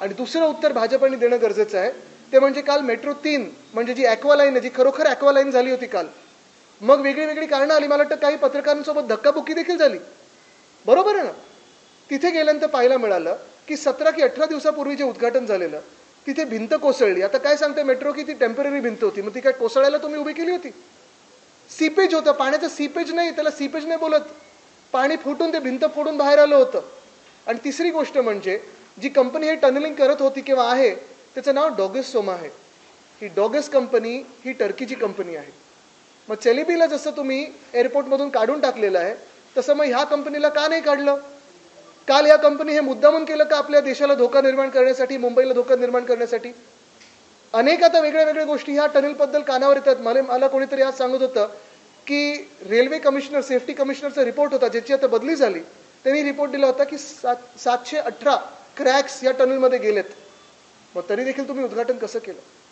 आणि दुसरं उत्तर भाजपने देणं गरजेचं आहे. ते म्हणजे काल मेट्रो तीन म्हणजे जी ॲक्वालाईन आहे जी खरोखर ॲक्वालाईन झाली होती काल. मग वेगळी वेगळी कारणं आली. मला वाटतं काही पत्रकारांसोबत धक्काबुक्की देखील झाली. बरोबर आहे ना? तिथे गेल्यानंतर पाहायला मिळालं की सतरा की अठरा दिवसापूर्वी जे उद्घाटन झालेलं तिथे भिंत कोसळली. आता काय सांगते मेट्रो की ती टेंपररी भिंत होती. मग ती काय कोसळायला तुम्ही उभी केली होती? सीपेज होतं. पाण्याचं सीपेज नाही त्याला सीपेज नाही बोलत. पाणी फुटून ते भिंत फोडून बाहेर आलं होतं. आणि तिसरी गोष्ट म्हणजे जी कंपनी हे टनलिंग करत होती किंवा आहे त्याचं नाव डॉगस सोमा आहे. ही डॉगस कंपनी ही टर्कीची कंपनी आहे. मग चेलिबीला जसं तुम्ही एअरपोर्टमधून काढून टाकलेलं आहे तसं मग ह्या कंपनीला का नाही काढलं? काल या कंपनी हे मुद्दामून केलं का आपल्या देशाला धोका निर्माण करण्यासाठी मुंबईला धोका निर्माण करण्यासाठी? अनेक आता वेगळ्या वेगळ्या गोष्टी ह्या टनेलबद्दल कानावर येतात. मला मला कोणीतरी आज सांगत होतं की रेल्वे कमिशनर सेफ्टी कमिशनरचा रिपोर्ट होता ज्याची आता बदली झाली. त्यांनी रिपोर्ट दिला होता की सात सातशे अठरा क्रॅक्स या टनलमध्ये गेलेत. मग तरी देखील तुम्ही उद्घाटन कसं केलं?